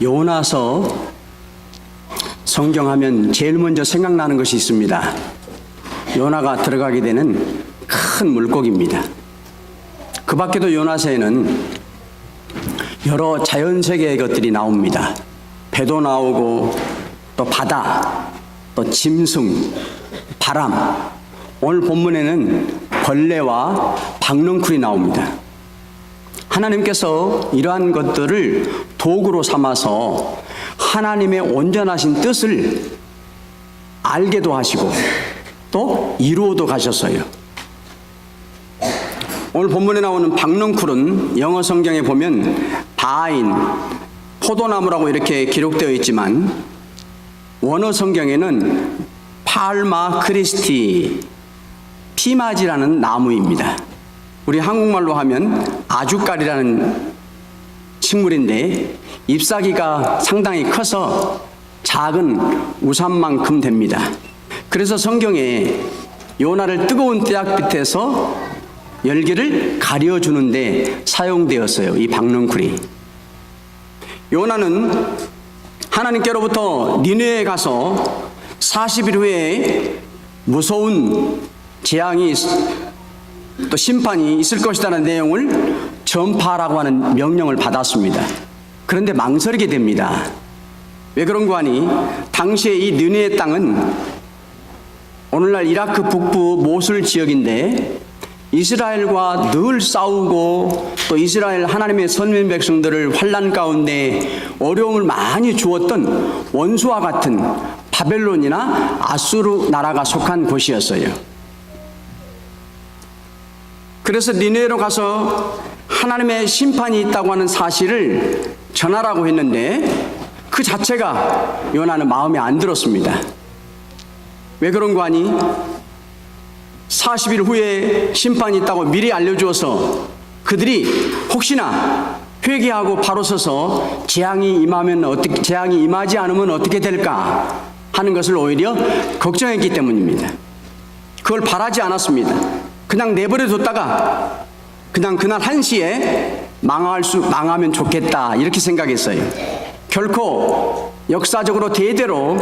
요나서 성경하면 제일 먼저 생각나는 것이 있습니다. 요나가 들어가게 되는 큰 물고기입니다. 그 밖에도 요나서에는 여러 자연 세계의 것들이 나옵니다. 배도 나오고 또 바다, 또 짐승, 바람. 오늘 본문에는 벌레와 박넝쿨이 나옵니다. 하나님께서 이러한 것들을 도구로 삼아서 하나님의 온전하신 뜻을 알게도 하시고 또 이루어도 가셨어요. 오늘 본문에 나오는 박넝쿨은 영어 성경에 보면 바인, 포도나무라고 이렇게 기록되어 있지만 원어 성경에는 팔마 크리스티 피마지라는 나무입니다. 우리 한국말로 하면 아주까리라는 식물인데 잎사귀가 상당히 커서 작은 우산만큼 됩니다. 그래서 성경에 요나를 뜨거운 떼약 밑에서 열기를 가려주는데 사용되었어요. 이 박넝쿨이. 요나는 하나님께로부터 니네에 가서 40일 후에 무서운 재앙이 또 심판이 있을 것이라는 내용을 전파라고 하는 명령을 받았습니다. 그런데 망설이게 됩니다. 왜 그런고 하니 당시에 이 느네의 땅은 오늘날 이라크 북부 모술 지역인데 이스라엘과 늘 싸우고 또 이스라엘 하나님의 선민 백성들을 환란 가운데 어려움을 많이 주었던 원수와 같은 바벨론이나 아수르 나라가 속한 곳이었어요. 그래서 니네로 가서 하나님의 심판이 있다고 하는 사실을 전하라고 했는데 그 자체가 요나는 마음에 안 들었습니다. 왜 그런 거 아니? 40일 후에 심판이 있다고 미리 알려주어서 그들이 혹시나 회개하고 바로 서서 재앙이 임하면 어떻게 재앙이 임하지 않으면 어떻게 될까 하는 것을 오히려 걱정했기 때문입니다. 그걸 바라지 않았습니다. 그냥 내버려 뒀다가 그냥 그날 한시에 망할 수 망하면 좋겠다 이렇게 생각했어요. 결코 역사적으로 대대로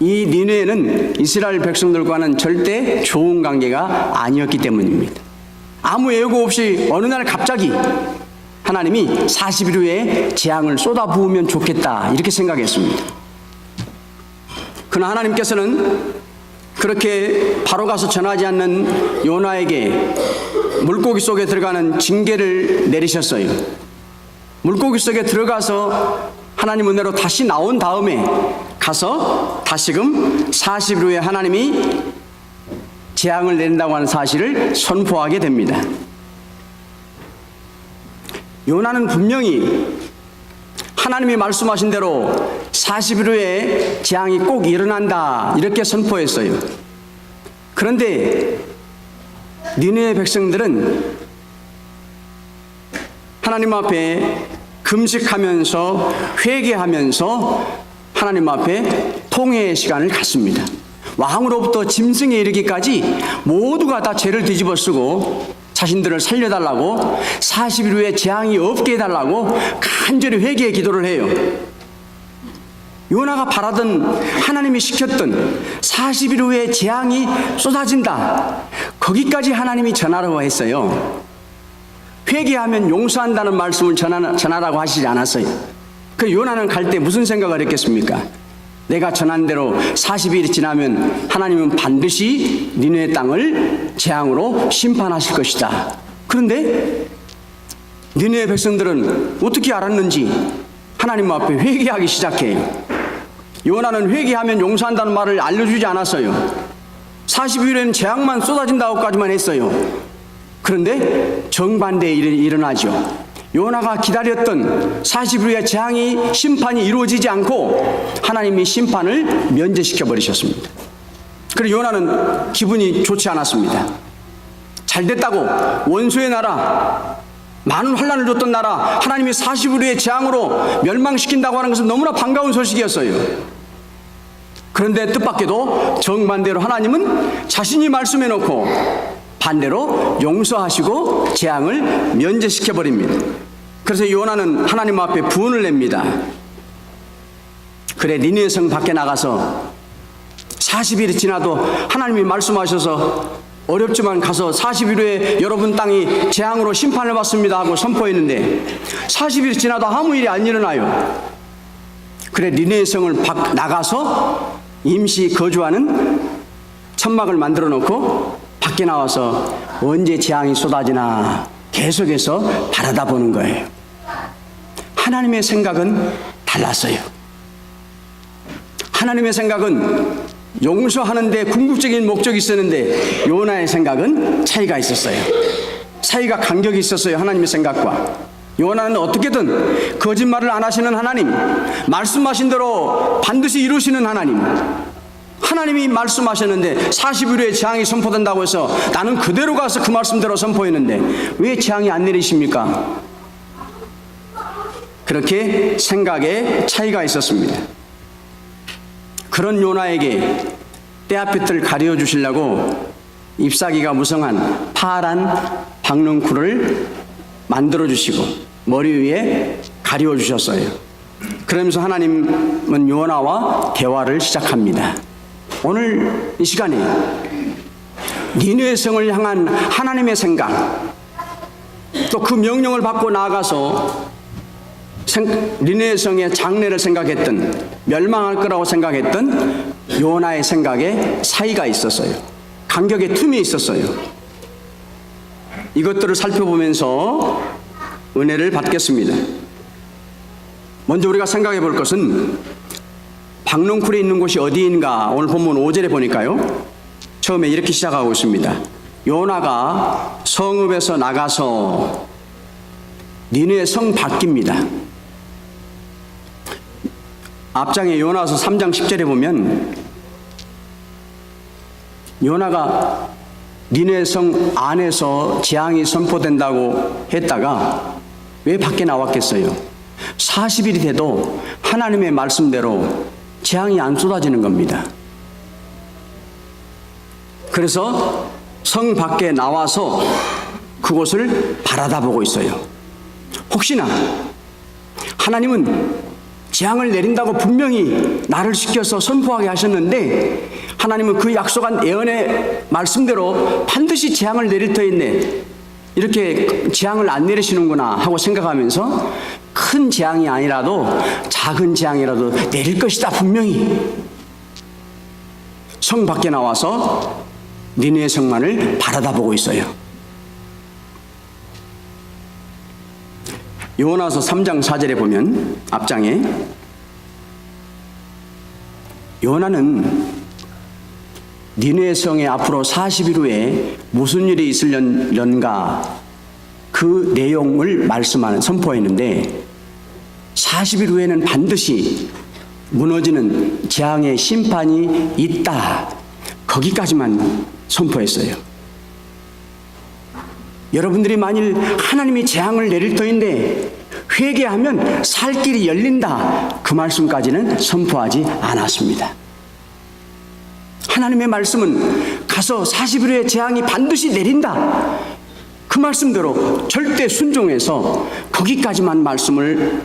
이 니네는 이스라엘 백성들과는 절대 좋은 관계가 아니었기 때문입니다. 아무 예고 없이 어느 날 갑자기 하나님이 40일 후에 재앙을 쏟아 부으면 좋겠다 이렇게 생각했습니다. 그러나 하나님께서는 그렇게 바로 가서 전하지 않는 요나에게 물고기 속에 들어가는 징계를 내리셨어요. 물고기 속에 들어가서 하나님 은혜로 다시 나온 다음에 가서 다시금 40일 후에 하나님이 재앙을 내린다고 하는 사실을 선포하게 됩니다. 요나는 분명히 하나님이 말씀하신 대로 40일 후에 재앙이 꼭 일어난다 이렇게 선포했어요. 그런데 니네 백성들은 하나님 앞에 금식하면서 회개하면서 하나님 앞에 통회의 시간을 갖습니다. 왕으로부터 짐승에 이르기까지 모두가 다 죄를 뒤집어 쓰고 자신들을 살려달라고 40일 후에 재앙이 없게 해달라고 간절히 회개의 기도를 해요. 요나가 바라던 하나님이 시켰던 40일 후에 재앙이 쏟아진다. 거기까지 하나님이 전하라고 했어요. 회개하면 용서한다는 말씀을 전하, 전하라고 하시지 않았어요. 그 요나는 갈 때 무슨 생각을 했겠습니까? 내가 전한 대로 40일이 지나면 하나님은 반드시 니네 땅을 재앙으로 심판하실 것이다. 그런데 니네 백성들은 어떻게 알았는지 하나님 앞에 회개하기 시작해요. 요나는 회개하면 용서한다는 말을 알려주지 않았어요. 40일에는 재앙만 쏟아진다고까지만 했어요. 그런데 정반대의 일이 일어나죠. 요나가 기다렸던 40일 후에 재앙이 심판이 이루어지지 않고 하나님이 심판을 면제시켜 버리셨습니다. 그리고 요나는 기분이 좋지 않았습니다. 잘 됐다고 원수의 나라 많은 환란을 줬던 나라 하나님이 40일 후에 재앙으로 멸망시킨다고 하는 것은 너무나 반가운 소식이었어요. 그런데 뜻밖에도 정반대로 하나님은 자신이 말씀해 놓고 반대로 용서하시고 재앙을 면제시켜 버립니다. 그래서 요나는 하나님 앞에 부은을 냅니다. 그래 니네 성 밖에 나가서 40일이 지나도 하나님이 말씀하셔서 어렵지만 가서 40일 후에 여러분 땅이 재앙으로 심판을 받습니다 하고 선포했는데 40일 지나도 아무 일이 안 일어나요. 그래 니네 성을 밖 나가서 임시 거주하는 천막을 만들어 놓고 밖에 나와서 언제 재앙이 쏟아지나 계속해서 바라다 보는 거예요. 하나님의 생각은 달랐어요. 하나님의 생각은 용서하는데 궁극적인 목적이 있었는데 요나의 생각은 차이가 있었어요. 차이가 간격이 있었어요. 하나님의 생각과. 요나는 어떻게든 거짓말을 안 하시는 하나님, 말씀하신 대로 반드시 이루시는 하나님. 하나님이 말씀하셨는데 40일 후에 재앙이 선포된다고 해서 나는 그대로 가서 그 말씀대로 선포했는데 왜 재앙이 안 내리십니까? 그렇게 생각에 차이가 있었습니다. 그런 요나에게 때아빛을 가려 주시려고 잎사귀가 무성한 파란 박능쿨을 만들어 주시고 머리 위에 가려 주셨어요. 그러면서 하나님은 요나와 대화를 시작합니다. 오늘 이 시간에 니네 성을 향한 하나님의 생각 또 그 명령을 받고 나아가서 니네 성의 장래를 생각했던 멸망할 거라고 생각했던 요나의 생각에 사이가 있었어요. 간격의 틈이 있었어요. 이것들을 살펴보면서 은혜를 받겠습니다. 먼저 우리가 생각해 볼 것은 박농쿨에 있는 곳이 어디인가 오늘 본문 5절에 보니까요. 처음에 이렇게 시작하고 있습니다. 요나가 성읍에서 나가서 니네 성 밖입니다. 앞장에 요나서 3장 10절에 보면 요나가 니네 성 안에서 재앙이 선포된다고 했다가 왜 밖에 나왔겠어요? 40일이 돼도 하나님의 말씀대로 재앙이 안 쏟아지는 겁니다. 그래서 성 밖에 나와서 그곳을 바라다 보고 있어요. 혹시나 하나님은 재앙을 내린다고 분명히 나를 시켜서 선포하게 하셨는데 하나님은 그 약속한 예언의 말씀대로 반드시 재앙을 내릴 터있네 이렇게 재앙을 안 내리시는구나 하고 생각하면서 큰 재앙이 아니라도 작은 재앙이라도 내릴 것이다 분명히 성 밖에 나와서 니네 성만을 바라다 보고 있어요. 요나서 3장 4절에 보면 앞장에 요나는 니네 성에 앞으로 40일 후에 무슨 일이 있을련가 그 내용을 말씀하는 선포했는데 40일 후에는 반드시 무너지는 재앙의 심판이 있다. 거기까지만 선포했어요. 여러분들이 만일 하나님이 재앙을 내릴 터인데 회개하면 살 길이 열린다. 그 말씀까지는 선포하지 않았습니다. 하나님의 말씀은 가서 40일 후에 재앙이 반드시 내린다. 그 말씀대로 절대 순종해서 거기까지만 말씀을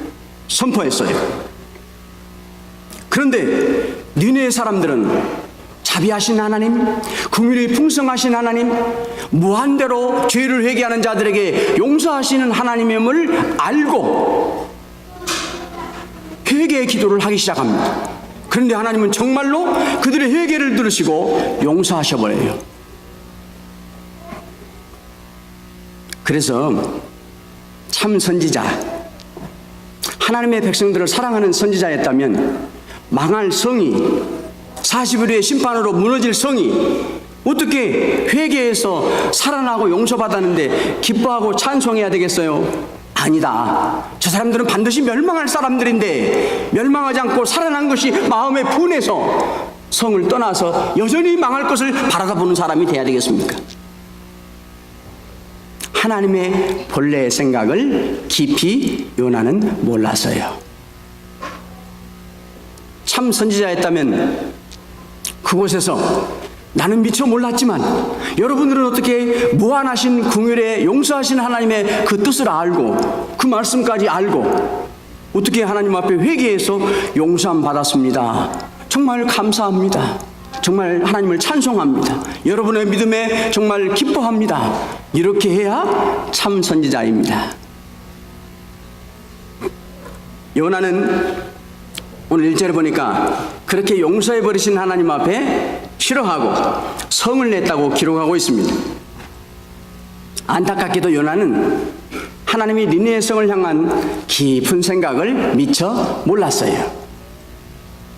선포했어요. 그런데 니네 사람들은 자비하신 하나님, 국민의 풍성하신 하나님, 무한대로 죄를 회개하는 자들에게 용서하시는 하나님임을 알고 회개의 기도를 하기 시작합니다. 그런데 하나님은 정말로 그들의 회개를 들으시고 용서하셔 버려요. 그래서 참 선지자, 하나님의 백성들을 사랑하는 선지자였다면 망할 성이 40일 후에 심판으로 무너질 성이 어떻게 회개해서 살아나고 용서받았는데 기뻐하고 찬송해야 되겠어요? 아니다. 저 사람들은 반드시 멸망할 사람들인데 멸망하지 않고 살아난 것이 마음에 분해서 성을 떠나서 여전히 망할 것을 바라다 보는 사람이 돼야 되겠습니까? 하나님의 본래의 생각을 깊이 요나는 몰랐어요. 참 선지자였다면 그곳에서 나는 미처 몰랐지만 여러분들은 어떻게 무한하신 궁율에 용서하신 하나님의 그 뜻을 알고 그 말씀까지 알고 어떻게 하나님 앞에 회개해서 용서함 받았습니다. 정말 감사합니다. 정말 하나님을 찬송합니다. 여러분의 믿음에 정말 기뻐합니다. 이렇게 해야 참 선지자입니다. 요나는 오늘 일절에 보니까 그렇게 용서해 버리신 하나님 앞에 싫어하고 성을 냈다고 기록하고 있습니다. 안타깝게도 요나는 하나님이 니네의 성을 향한 깊은 생각을 미처 몰랐어요.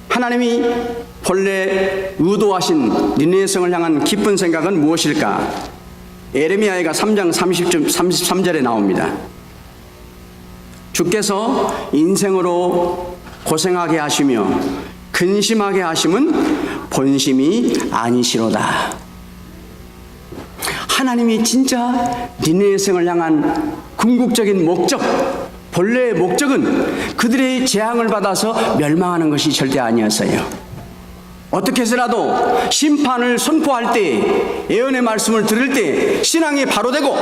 하나님이 본래 의도하신 니네의 성을 향한 깊은 생각은 무엇일까? 에레미야가 3장 30절, 33절에 나옵니다. 주께서 인생으로 고생하게 하시며 근심하게 하심은 본심이 아니시로다. 하나님이 진짜 니네의 성을 향한 궁극적인 목적, 본래의 목적은 그들의 재앙을 받아서 멸망하는 것이 절대 아니었어요. 어떻게 해서라도 심판을 선포할 때, 예언의 말씀을 들을 때 신앙이 바로 되고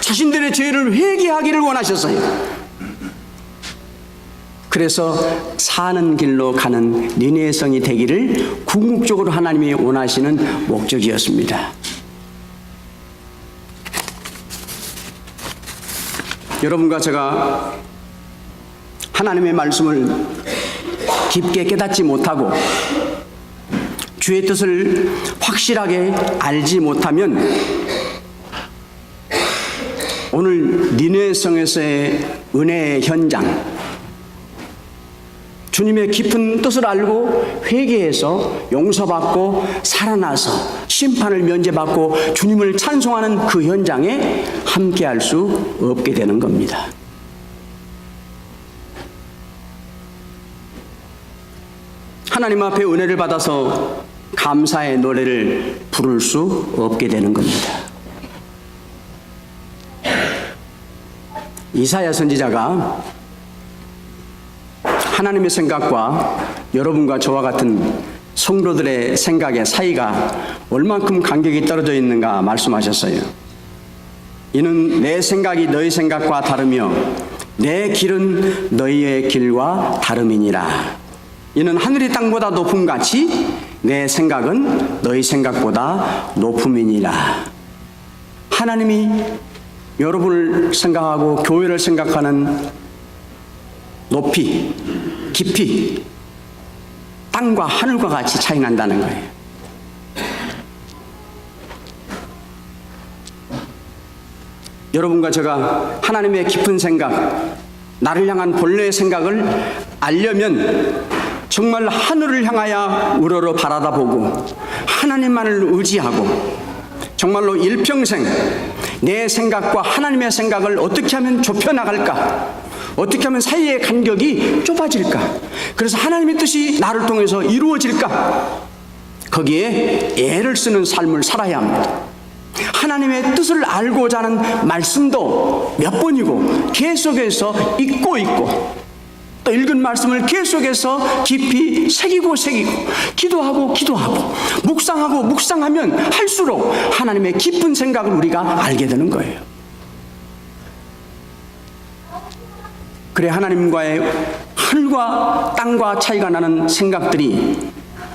자신들의 죄를 회개하기를 원하셨어요. 그래서 사는 길로 가는 니네의 성이 되기를 궁극적으로 하나님이 원하시는 목적이었습니다. 여러분과 제가 하나님의 말씀을 깊게 깨닫지 못하고 주의 뜻을 확실하게 알지 못하면 오늘 니네 성에서의 은혜의 현장 주님의 깊은 뜻을 알고 회개해서 용서받고 살아나서 심판을 면제받고 주님을 찬송하는 그 현장에 함께할 수 없게 되는 겁니다. 하나님 앞에 은혜를 받아서 감사의 노래를 부를 수 없게 되는 겁니다. 이사야 선지자가 하나님의 생각과 여러분과 저와 같은 성도들의 생각의 사이가 얼만큼 간격이 떨어져 있는가 말씀하셨어요. 이는 내 생각이 너희 생각과 다르며 내 길은 너희의 길과 다름이니라. 이는 하늘이 땅보다 높음 같이 내 생각은 너희 생각보다 높음이니라. 하나님이 여러분을 생각하고 교회를 생각하는 높이, 깊이, 땅과 하늘과 같이 차이 난다는 거예요. 여러분과 제가 하나님의 깊은 생각, 나를 향한 본래의 생각을 알려면 정말 하늘을 향하여 우러러 바라다 보고 하나님만을 의지하고 정말로 일평생 내 생각과 하나님의 생각을 어떻게 하면 좁혀 나갈까? 어떻게 하면 사이의 간격이 좁아질까? 그래서 하나님의 뜻이 나를 통해서 이루어질까? 거기에 애를 쓰는 삶을 살아야 합니다. 하나님의 뜻을 알고자 하는 말씀도 몇 번이고 계속해서 읽고 있고 또 읽은 말씀을 계속해서 깊이 새기고 새기고 기도하고 기도하고 묵상하고 묵상하면 할수록 하나님의 깊은 생각을 우리가 알게 되는 거예요. 그래 하나님과의 하늘과 땅과 차이가 나는 생각들이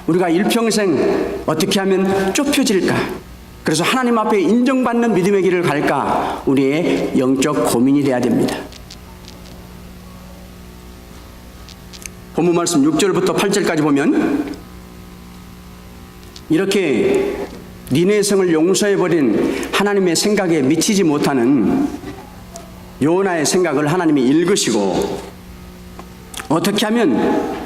우리가 일평생 어떻게 하면 좁혀질까? 그래서 하나님 앞에 인정받는 믿음의 길을 갈까? 우리의 영적 고민이 돼야 됩니다. 본문 말씀 6절부터 8절까지 보면 이렇게 니네 성을 용서해 버린 하나님의 생각에 미치지 못하는 요나의 생각을 하나님이 읽으시고 어떻게 하면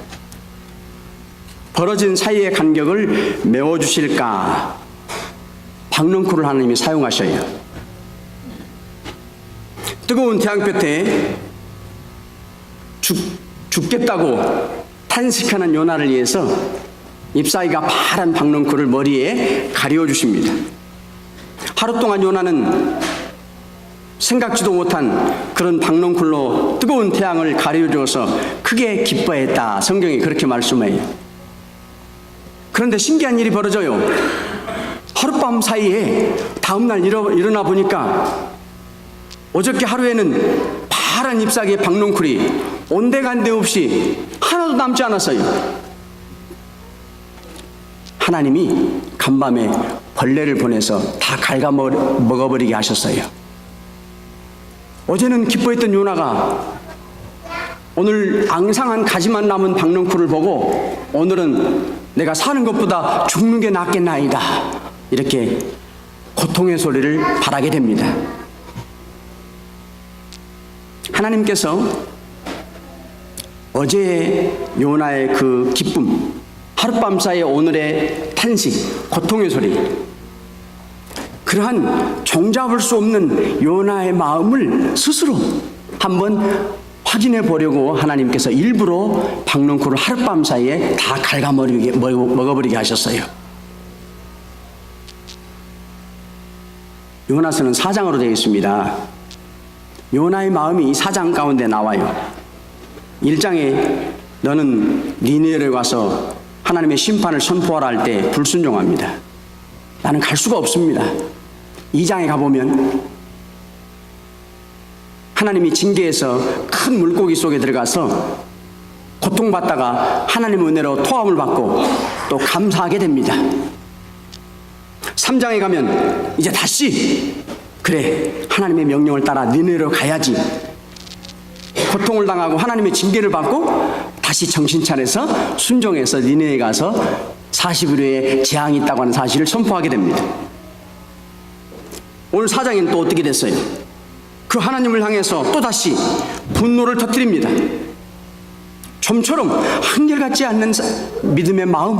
벌어진 사이의 간격을 메워 주실까 박넝쿨을 하나님이 사용하셔요. 뜨거운 태양볕에 죽, 죽겠다고 탄식하는 요나를 위해서 잎사귀가 파란 박넝쿨을 머리에 가려 주십니다. 하루 동안 요나는 생각지도 못한 그런 박넝쿨로 뜨거운 태양을 가려줘서 크게 기뻐했다. 성경이 그렇게 말씀해요. 그런데 신기한 일이 벌어져요. 하룻밤 사이에 다음날 일어, 일어나 보니까 어저께 하루에는 파란 잎사귀의 박농쿨이 온데간데 없이 하나도 남지 않았어요. 하나님이 간밤에 벌레를 보내서 다 갉아먹어버리게 하셨어요. 어제는 기뻐했던 요나가 오늘 앙상한 가지만 남은 박농쿨을 보고 오늘은 내가 사는 것보다 죽는 게 낫겠나이다. 이렇게 고통의 소리를 바라게 됩니다. 하나님께서 어제의 요나의 그 기쁨, 하룻밤 사이 오늘의 탄식, 고통의 소리, 그러한 종잡을 수 없는 요나의 마음을 스스로 한번 확인해 보려고 하나님께서 일부러 박농쿨을 하룻밤 사이에 다 갉아먹게 먹어버리게 하셨어요. 요나서는 사장으로 되어 있습니다. 요나의 마음이 이 사장 가운데 나와요. 1장에 너는 니네를 와서 하나님의 심판을 선포하라 할 때 불순종합니다. 나는 갈 수가 없습니다. 2장에 가보면 하나님이 징계해서 큰 물고기 속에 들어가서 고통받다가 하나님의 은혜로 토함을 받고 또 감사하게 됩니다. 3장에 가면 이제 다시 그래 하나님의 명령을 따라 니네로 가야지 고통을 당하고 하나님의 징계를 받고 다시 정신 차려서 순종해서 니네에 가서 40일 후에 재앙이 있다고 하는 사실을 선포하게 됩니다. 오늘 사장에는 또 어떻게 됐어요? 그 하나님을 향해서 또다시 분노를 터뜨립니다. 좀처럼 한결같지 않는 사- 믿음의 마음.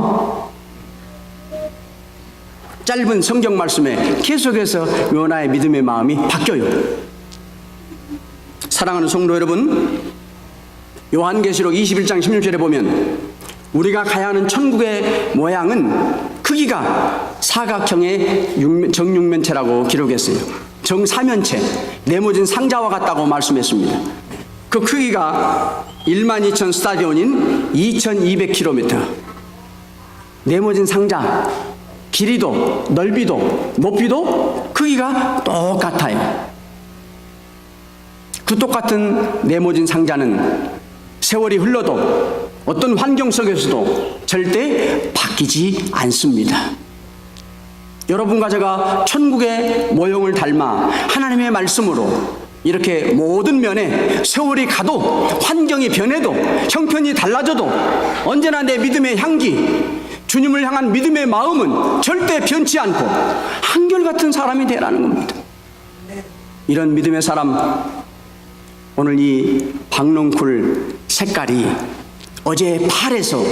짧은 성경 말씀에 계속해서 요나의 믿음의 마음이 바뀌어요. 사랑하는 성도 여러분, 요한계시록 21장 16절에 보면 우리가 가야 하는 천국의 모양은 크기가 사각형의 육면- 정육면체라고 기록했어요. 정사면체, 네모진 상자와 같다고 말씀했습니다. 그 크기가 1만 2천 스타디온인 2200km. 네모진 상자, 길이도, 넓이도, 높이도 크기가 똑같아요. 그 똑같은 네모진 상자는 세월이 흘러도 어떤 환경 속에서도 절대 바뀌지 않습니다. 여러분과 제가 천국의 모형을 닮아 하나님의 말씀으로 이렇게 모든 면에 세월이 가도 환경이 변해도 형편이 달라져도 언제나 내 믿음의 향기 주님을 향한 믿음의 마음은 절대 변치 않고 한결같은 사람이 되라는 겁니다. 이런 믿음의 사람 오늘 이 박농쿨 색깔이 어제 팔에서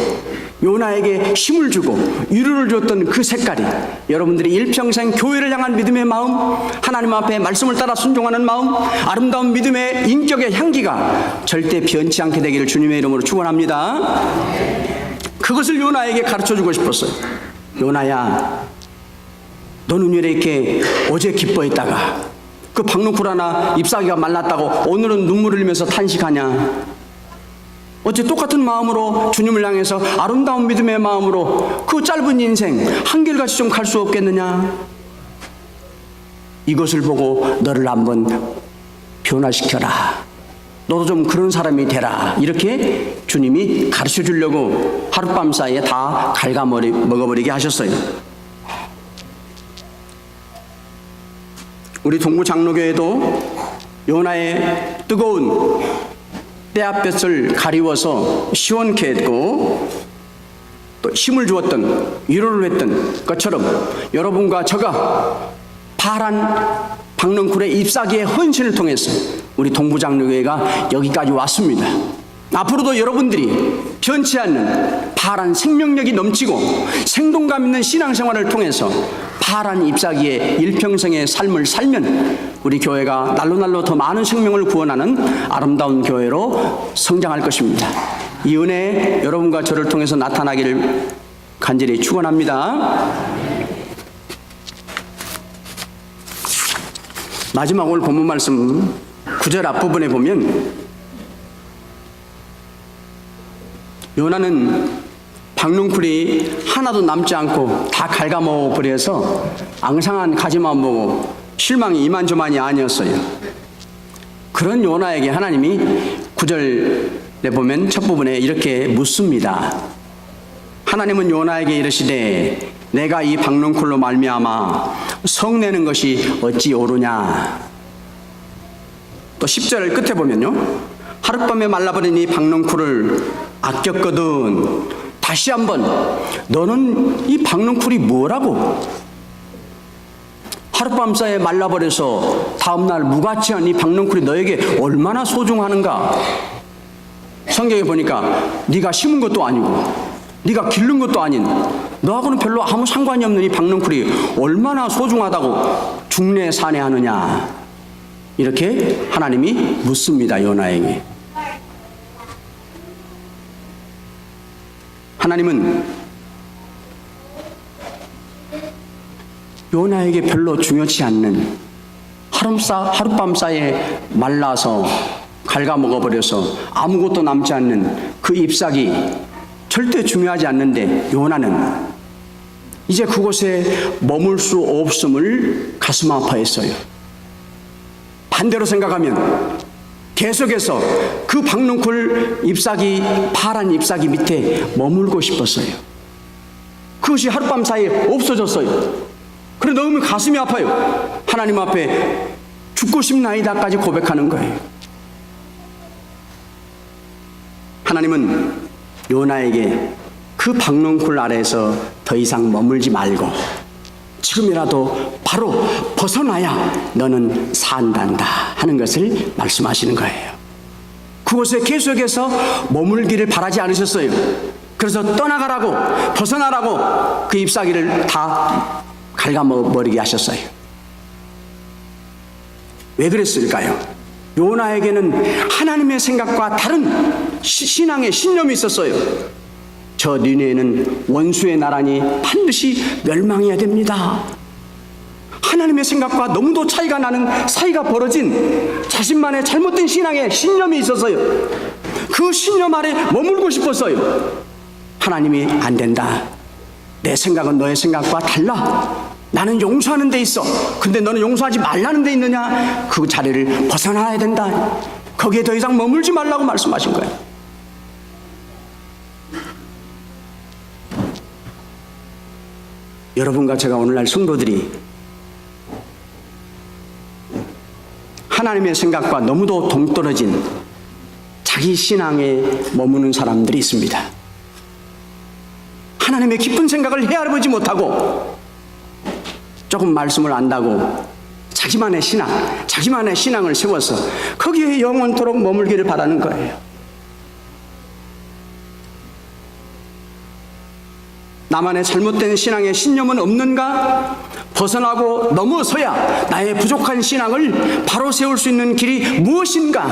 요나에게 힘을 주고 위로를 줬던 그 색깔이 여러분들이 일평생 교회를 향한 믿음의 마음 하나님 앞에 말씀을 따라 순종하는 마음 아름다운 믿음의 인격의 향기가 절대 변치 않게 되기를 주님의 이름으로 축원합니다. 그것을 요나에게 가르쳐 주고 싶었어요. 요나야 너는 왜 이렇게 어제 기뻐했다가 그 박농쿨 하나 잎사귀가 말랐다고 오늘은 눈물을 흘리면서 탄식하냐? 어째 똑같은 마음으로 주님을 향해서 아름다운 믿음의 마음으로 그 짧은 인생 한결같이 좀 갈 수 없겠느냐? 이것을 보고 너를 한번 변화시켜라. 너도 좀 그런 사람이 되라. 이렇게 주님이 가르쳐 주려고 하룻밤 사이에 다 갉아먹어 먹어버리게 하셨어요. 우리 동부 장로교회도 요나의 뜨거운 때압볕을 가리워서 시원케 했고 또 힘을 주었던 위로를 했던 것처럼 여러분과 저가 파란 박능쿨의 잎사귀의 헌신을 통해서 우리 동부장로교회가 여기까지 왔습니다. 앞으로도 여러분들이 변치 않는 파란 생명력이 넘치고 생동감 있는 신앙생활을 통해서 파란 잎사귀의 일평생의 삶을 살면 우리 교회가 날로 날로 더 많은 생명을 구원하는 아름다운 교회로 성장할 것입니다. 이 은혜 여러분과 저를 통해서 나타나기를 간절히 축원합니다. 마지막 오늘 본문 말씀 9절 앞부분에 보면 요나는 박농풀이 하나도 남지 않고 다 갉아먹어 버려서 앙상한 가지만 보고 실망이 이만저만이 아니었어요. 그런 요나에게 하나님이 구절에 보면 첫 부분에 이렇게 묻습니다. 하나님은 요나에게 이르시되 내가 이 박농쿨로 말미암아 성내는 것이 어찌 오르냐 또 10절 끝에 보면요 하룻밤에 말라버린 이 박농쿨을 아꼈거든 다시 한번 너는 이 박농쿨이 뭐라고 하룻밤 사이에 말라버려서 다음날 무가치한 이 박농쿨이 너에게 얼마나 소중하는가? 성경에 보니까 네가 심은 것도 아니고 네가 기른 것도 아닌 너하고는 별로 아무 상관이 없는 이 박농쿨이 얼마나 소중하다고 중내 산해하느냐? 이렇게 하나님이 묻습니다 요나에게. 하나님은 요나에게 별로 중요치 않는 하룻사, 하룻밤 사이에 말라서 갉아먹어버려서 아무것도 남지 않는 그 잎사귀 절대 중요하지 않는데 요나는 이제 그곳에 머물 수 없음을 가슴 아파했어요. 반대로 생각하면 계속해서 그 박농쿨 잎사귀 파란 잎사귀 밑에 머물고 싶었어요. 그것이 하룻밤 사이에 없어졌어요. 그래 너무 가슴이 아파요. 하나님 앞에 죽고 싶나이다까지 고백하는 거예요. 하나님은 요나에게 그 박농쿨 아래에서 더 이상 머물지 말고 지금이라도 바로 벗어나야 너는 산단다 하는 것을 말씀하시는 거예요. 그곳에 계속해서 머물기를 바라지 않으셨어요. 그래서 떠나가라고 벗어나라고 그 잎사귀를 다 갉아버리게 하셨어요. 왜 그랬을까요? 요나에게는 하나님의 생각과 다른 시- 신앙의 신념이 있었어요. 저 니네는 원수의 나라니 반드시 멸망해야 됩니다. 하나님의 생각과 너무도 차이가 나는 사이가 벌어진 자신만의 잘못된 신앙의 신념이 있었어요. 그 신념 아래 머물고 싶었어요. 하나님이 안 된다. 내 생각은 너의 생각과 달라. 나는 용서하는 데 있어. 근데 너는 용서하지 말라는 데 있느냐? 그 자리를 벗어나야 된다. 거기에 더 이상 머물지 말라고 말씀하신 거예요. 여러분과 제가 오늘날 성도들이 하나님의 생각과 너무도 동떨어진 자기 신앙에 머무는 사람들이 있습니다. 하나님의 깊은 생각을 헤아려보지 못하고 조금 말씀을 안다고 자기만의 신앙, 자기만의 신앙을 세워서 거기에 영원토록 머물기를 바라는 거예요. 나만의 잘못된 신앙의 신념은 없는가? 벗어나고 넘어서야 나의 부족한 신앙을 바로 세울 수 있는 길이 무엇인가?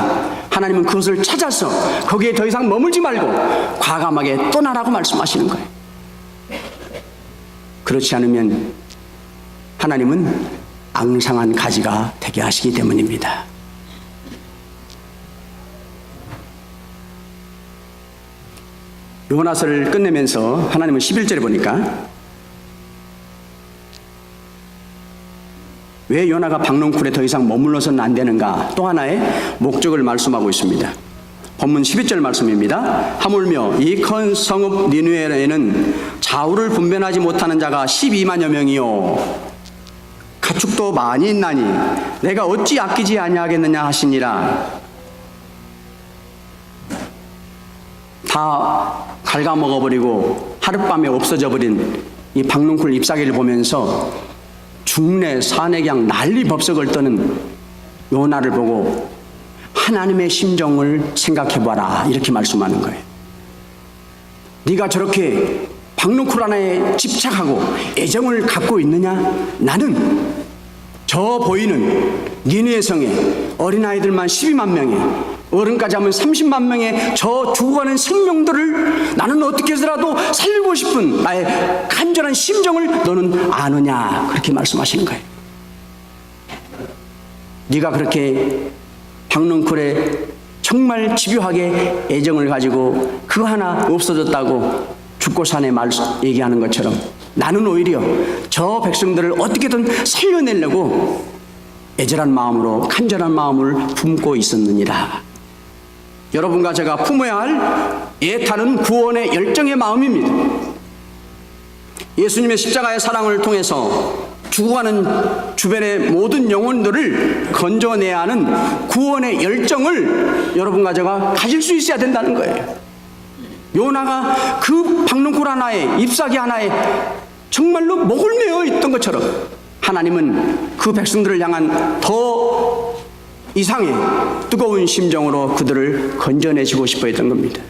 하나님은 그것을 찾아서 거기에 더 이상 머물지 말고 과감하게 떠나라고 말씀하시는 거예요. 그렇지 않으면 하나님은 앙상한 가지가 되게 하시기 때문입니다. 요나서를 끝내면서 하나님은 11절에 보니까 왜 요나가 박농쿨에 더 이상 머물러서는 안 되는가 또 하나의 목적을 말씀하고 있습니다. 본문 12절 말씀입니다. 하물며 이 큰 성읍 니누에는 좌우를 분별하지 못하는 자가 12만여 명이요 가축도 많이 있나니 내가 어찌 아끼지 아니하겠느냐 하시니라 다 갉아먹어 버리고 하룻밤에 없어져 버린 이 박농쿨 잎사귀를 보면서 중내 산해경 난리 법석을 떠는 요나를 보고 하나님의 심정을 생각해 봐라 이렇게 말씀하는 거예요. 네가 저렇게 하나에 집착하고 애정을 갖고 있느냐? 나는 저 보이는 니누의 성에 어린아이들만 12만 명에 어른까지 하면 30만 명의 저 죽어가는 생명들을 나는 어떻게 해서라도 살리고 싶은 나의 간절한 심정을 너는 아느냐 그렇게 말씀하시는 거예요 네가 그렇게 박능쿨에 정말 집요하게 애정을 가지고 그거 하나 없어졌다고 죽고 산에 말 얘기하는 것처럼 나는 오히려 저 백성들을 어떻게든 살려내려고 애절한 마음으로 간절한 마음을 품고 있었느니라. 여러분과 제가 품어야 할 애타는 구원의 열정의 마음입니다. 예수님의 십자가의 사랑을 통해서 죽어가는 주변의 모든 영혼들을 건져내야 하는 구원의 열정을 여러분과 제가 가질 수 있어야 된다는 거예요. 요나가 그 박능굴 하나에 잎사귀 하나에 정말로 목을 메어 있던 것처럼 하나님은 그 백성들을 향한 더 이상의 뜨거운 심정으로 그들을 건져내시고 싶어 했던 겁니다.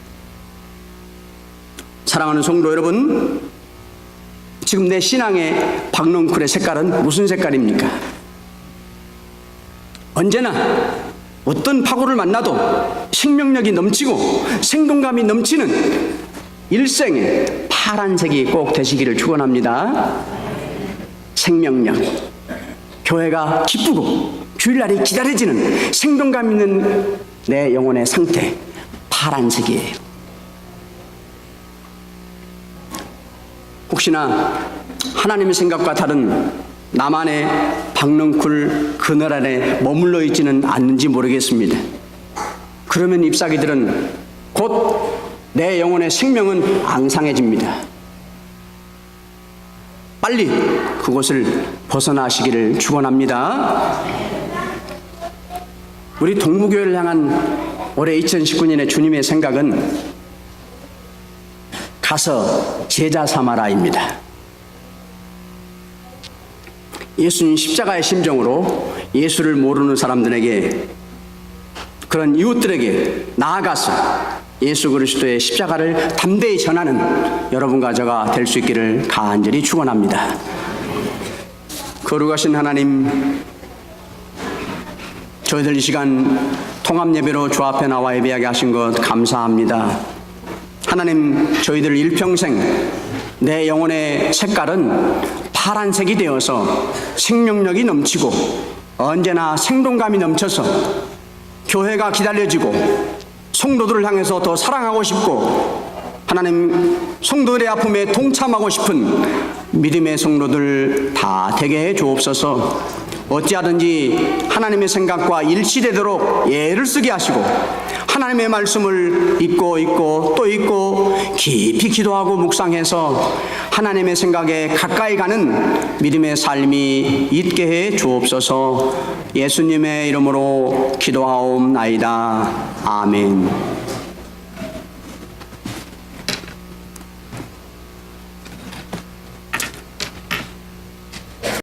사랑하는 성도 여러분, 지금 내 신앙의 박농쿨의 색깔은 무슨 색깔입니까? 언제나 어떤 파고를 만나도 생명력이 넘치고 생동감이 넘치는 일생의 파란색이 꼭 되시기를 축원합니다. 생명력, 교회가 기쁘고 주일날이 기다려지는 생동감 있는 내 영혼의 상태, 파란색이에요. 혹시나 하나님의 생각과 다른 나만의 박넝쿨 그늘 안에 머물러 있지는 않는지 모르겠습니다. 그러면 잎사귀들은 곧 내 영혼의 생명은 앙상해집니다. 빨리 그곳을 벗어나시기를 축원합니다. 우리 동부교회를 향한 올해 2019년의 주님의 생각은 가서 제자 삼아라입니다. 예수님 십자가의 심정으로 예수를 모르는 사람들에게 그런 이웃들에게 나아가서 예수 그리스도의 십자가를 담대히 전하는 여러분과 저가 될 수 있기를 간절히 축원합니다. 거룩하신 하나님 저희들 이 시간 통합 예배로 주 앞에 나와 예배하게 하신 것 감사합니다. 하나님 저희들 일평생 내 영혼의 색깔은 파란색이 되어서 생명력이 넘치고 언제나 생동감이 넘쳐서 교회가 기다려지고 성도들을 향해서 더 사랑하고 싶고 하나님 성도들의 아픔에 동참하고 싶은 믿음의 성도들 다 되게 해 주옵소서. 어찌하든지 하나님의 생각과 일치되도록 예를 쓰게 하시고 하나님의 말씀을 읽고 읽고 또 읽고 깊이 기도하고 묵상해서 하나님의 생각에 가까이 가는 믿음의 삶이 있게 해 주옵소서 예수님의 이름으로 기도하옵나이다. 아멘.